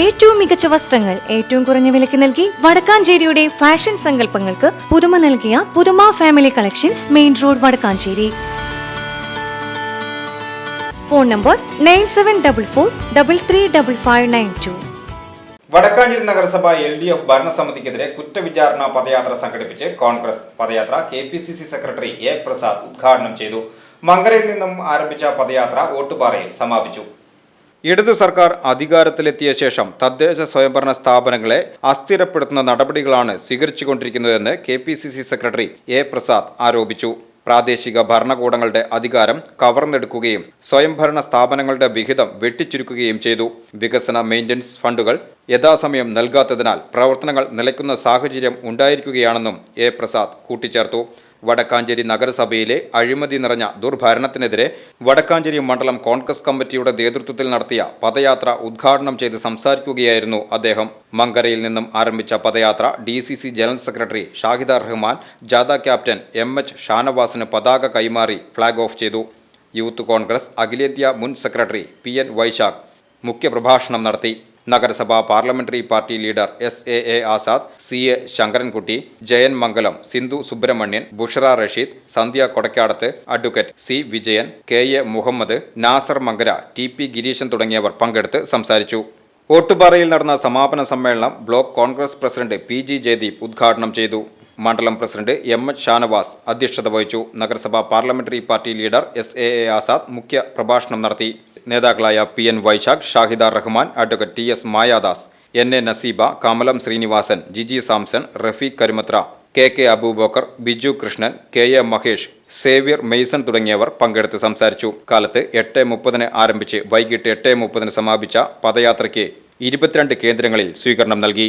ഏറ്റവും മികച്ച വസ്ത്രങ്ങൾ ഏറ്റവും കുറഞ്ഞ വിലയ്ക്ക് നൽകി വടക്കാഞ്ചേരിയുടെ ഫാഷൻ സങ്കല്പങ്ങൾക്ക് പുതുമ നൽകിയ Puthuma family collections main road Vadakkanchery. Phone number nine seven double four double three double five nine two Vadakkanchery നഗരസഭ എൽ ഡി എഫ് ഭരണസമിതിക്കെതിരെ കുറ്റവിചാരണ പദയാത്ര സംഘടിപ്പിച്ച് കോൺഗ്രസ് പദയാത്ര K P C C secretary A Prasad ഉദ്ഘാടനം ചെയ്തു. മങ്കരയിൽ നിന്നും ആരംഭിച്ച പദയാത്ര ഓട്ടുപാറയിൽ സമാപിച്ചു. ഇടതു സർക്കാർ അധികാരത്തിലെത്തിയ ശേഷം തദ്ദേശ സ്വയംഭരണ സ്ഥാപനങ്ങളെ അസ്ഥിരപ്പെടുത്തുന്ന നടപടികളാണ് സ്വീകരിച്ചുകൊണ്ടിരിക്കുന്നതെന്ന് K P C C secretary A Prasad ആരോപിച്ചു. പ്രാദേശിക ഭരണകൂടങ്ങളുടെ അധികാരം കവർന്നെടുക്കുകയും സ്വയംഭരണ സ്ഥാപനങ്ങളുടെ വിഹിതം വെട്ടിച്ചുരുക്കുകയും ചെയ്തു. വികസന മെയിന്റനൻസ് ഫണ്ടുകൾ യഥാസമയം നൽകാത്തതിനാൽ പ്രവർത്തനങ്ങൾ നിലയ്ക്കുന്ന സാഹചര്യം ഉണ്ടായിരിക്കുകയാണെന്നും എ പ്രസാദ് കൂട്ടിച്ചേർത്തു. വടക്കാഞ്ചേരി നഗരസഭയിലെ അഴിമതി നിറഞ്ഞ ദുർഭരണത്തിനെതിരെ വടക്കാഞ്ചേരി മണ്ഡലം കോൺഗ്രസ് കമ്മിറ്റിയുടെ നേതൃത്വത്തിൽ നടത്തിയ പദയാത്ര ഉദ്ഘാടനം ചെയ്ത് സംസാരിക്കുകയായിരുന്നു അദ്ദേഹം. മങ്കരയിൽ നിന്നും ആരംഭിച്ച പദയാത്ര D general secretary Shahida Rahman ജാഥ ക്യാപ്റ്റൻ എം എച്ച് ഷാനവാസിന് പതാക കൈമാറി ഫ്ളാഗ് ഓഫ് ചെയ്തു. യൂത്ത് കോൺഗ്രസ് അഖിലേന്ത്യാ മുൻ സെക്രട്ടറി പി എൻ വൈശാഖ് മുഖ്യപ്രഭാഷണം നടത്തി. നഗരസഭാ parliamentary party leader S A A Azad C A Sankarankutty Jayan Mangalam Sindhu Subramanian Bushara Rasheed Sandhya Kodakkadath advocate C Vijayan K A Muhammad Nasar Mankara T P Gireesan തുടങ്ങിയവർ പങ്കെടുത്ത് സംസാരിച്ചു. ഓട്ടുപാറയിൽ നടന്ന സമാപന സമ്മേളനം block Congress president P G Jayadeep ഉദ്ഘാടനം ചെയ്തു. മണ്ഡലം പ്രസിഡന്റ് എം എച്ച് ഷാനവാസ് അധ്യക്ഷത വഹിച്ചു. നഗരസഭാ parliamentary party leader S A A Azad മുഖ്യ പ്രഭാഷണം നടത്തി. നേതാക്കളായ P N Vaishakh Shahida Rahman advocate T S Mayadas N A Naseeba Kamalam Srinivasan Giji Samson Rafeeq Karumathra K K Aboobacker Biju Krishnan K A Mahesh Xavier Mason തുടങ്ങിയവർ പങ്കെടുത്ത് സംസാരിച്ചു. കാലത്ത് എട്ട് മുപ്പതിന് ആരംഭിച്ച് വൈകിട്ട് എട്ട് മുപ്പതിന് സമാപിച്ച പദയാത്രയ്ക്ക് ഇരുപത്തിരണ്ട് കേന്ദ്രങ്ങളിൽ സ്വീകരണം നൽകി.